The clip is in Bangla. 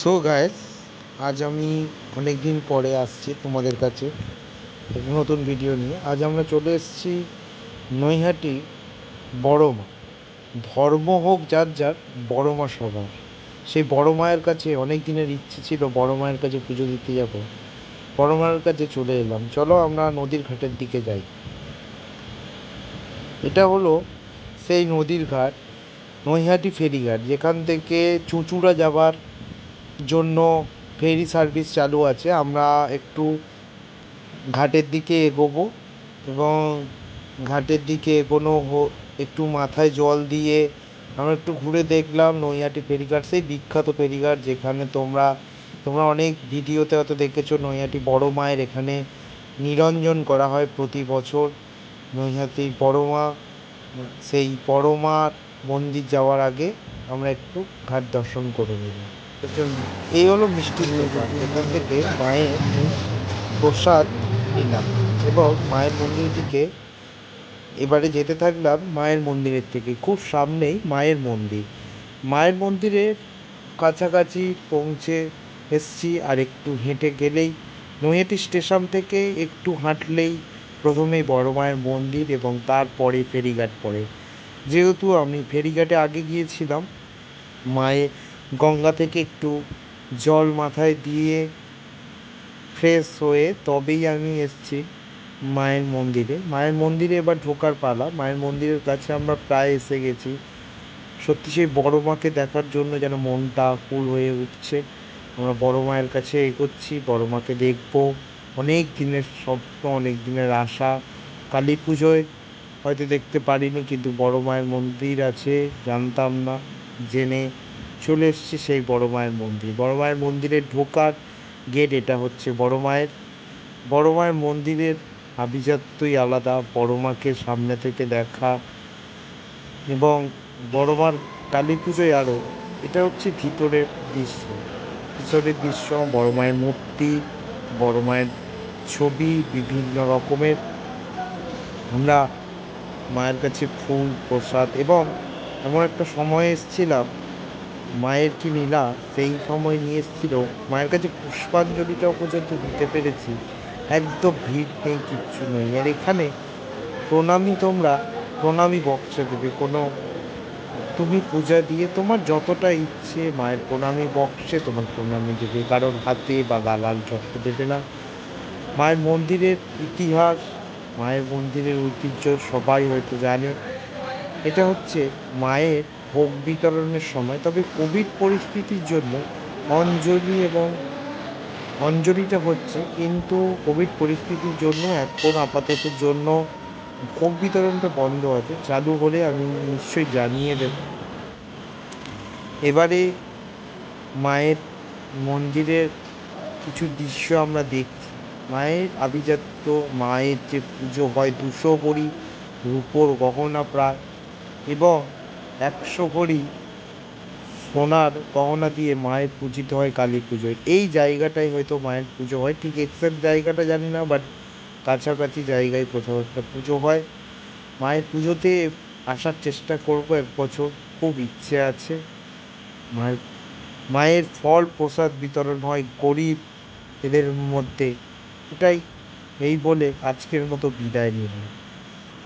সো গাইস আজ আমি অনেক দিন পরে আসছি তোমাদের কাছে নতুন ভিডিও নিয়ে। আজ আমরা চলে এসেছি নৈহাটি বড় মা ধর্ম হোক যার যার বড় মা সবার সেই বড় মায়ের কাছে অনেক দিনের ইচ্ছে ছিল বড় মায়ের কাছে পুজো দিতে যাব। বড় মায়ের কাছে চলে এলাম। চলো আমরা নদীর ঘাটের দিকে যাই। এটা হলো সেই নদীর ঘাট, নৈহাটি ফেরিঘাট, যেখান থেকে চুঁচুড়া যাবার জন্য ফেরি সার্ভিস চালু আছে। আমরা একটু ঘাটের দিকে এগোবো এবং ঘাটের দিকে এগোনো হো- একটু মাথায় জল দিয়ে আমরা একটু ঘুরে দেখলাম নৈহাটি ফেরিঘাট, সেই বিখ্যাত ফেরিঘাট যেখানে তোমরা তোমরা অনেক ভিডিওতে হয়তো দেখেছ নৈহাটি বড় মায়ের এখানে নিরঞ্জন করা হয় প্রতি বছর। নৈহাটি বড় মা, সেই বড় মার মন্দির যাওয়ার আগে আমরা একটু ঘাট দর্শন করে নেব এই হলো মিষ্টির দোকান। এখান থেকে মায়ের প্রসাদ নিলাম এবং মায়ের মন্দির দিকে এবারে যেতে থাকলাম মায়ের মন্দিরের থেকে। খুব সামনেই মায়ের মন্দির। মায়ের মন্দিরের কাছাকাছি পৌঁছে এসছি আর একটু হেঁটে গেলেই নৈহাটি স্টেশন থেকে একটু হাঁটলেই প্রথমেই বড় মায়ের মন্দির এবং তারপরে ফেরিঘাট পড়ে। যেহেতু আমি ফেরিঘাটে আগে গিয়েছিলাম, মায়ের গঙ্গা থেকে একটু জল মাথায় দিয়ে ফ্রেশ হয়ে তবেই আমি এসেছি মায়ের মন্দিরে। মায়ের মন্দিরে এবার ঢোকার পালা। মায়ের মন্দিরের কাছে আমরা প্রায় এসে গেছি। সত্যি সেই বড় মাকে দেখার জন্য যেন মনটা আকুল হয়ে উঠছে। আমরা বড় মায়ের কাছে এগোচ্ছি, বড় মাকে দেখব। অনেক দিনের স্বপ্ন, অনেক দিনের আশা। কালী পুজোয় হয়তো দেখতে পারিনি, কিন্তু বড় মায়ের মন্দির আছে, জানতাম না, জেনে চলে এসেছি সেই বড় মায়ের মন্দির। বড় মায়ের মন্দিরে ঢোকার গেট এটা হচ্ছে বড় মায়ের। বড় মায়ের মন্দিরের আভিজাত্যই আলাদা, বড় মাকে সামনে থেকে দেখা এবং বড় মার কালী পুজোয় আরও এটা হচ্ছে ভিতরের দৃশ্য। ভিতরের দৃশ্য, বড় মায়ের মূর্তি, বড় মায়ের ছবি, বিভিন্ন রকমের। আমরা মায়ের কাছে ফুল, প্রসাদ এবং এমন একটা সময় এসেছিলাম মায়ের কি লীলা, সেই সময় নিয়ে এসেছিল। মায়ের কাছে পুষ্পাঞ্জলিটাও পর্যন্ত দিতে পেরেছি। একদম ভিড় নেই, কিচ্ছু নেই। আর এখানে প্রণামী তোমরা, প্রণামী বক্সে দেবে। কোনো, তুমি পূজা দিয়ে তোমার যতটা ইচ্ছে মায়ের প্রণামী বক্সে তোমার প্রণামী দেবে। কারণ হাতে বা দালাল চট্ট দেবে না। মায়ের মন্দিরের ইতিহাস, মায়ের মন্দিরের ঐতিহ্য সবাই হয়তো জানে। এটা হচ্ছে মায়ের ভোগ বিতরণের সময়, তবে কোভিড পরিস্থিতির জন্য অঞ্জলি এবং অঞ্জলিটা হচ্ছে, কিন্তু কোভিড পরিস্থিতির জন্য এখন আপাতত জন্য ভোগ বিতরণটা বন্ধ আছে। চালু হলে আমি নিশ্চয়ই জানিয়ে দেব। এবারে মায়ের মন্দিরের কিছু দৃশ্য আমরা দেখছি। মায়ের আভিজাত্য, মায়ের যে পুজো হয় দুশো ভরি রূপোর গহনা প্রায়, এবং একশো ভরি সোনার গহনা দিয়ে মায়ের পূজিত হয় কালী পুজোয়। এই জায়গাটায় হয়তো মায়ের পুজো হয়, ঠিক এক্সাক্ট জায়গাটা জানি না বাট কাছাকাছি জায়গায় কোথাও একটা পুজো হয়। মায়ের পুজোতে আসার চেষ্টা করব, এক বছর খুব ইচ্ছে আছে। মায়ের মায়ের ফল প্রসাদ বিতরণ হয় গরিব এদের মধ্যে। এটাই এই বলে আজকের মতো বিদায় নিলাম।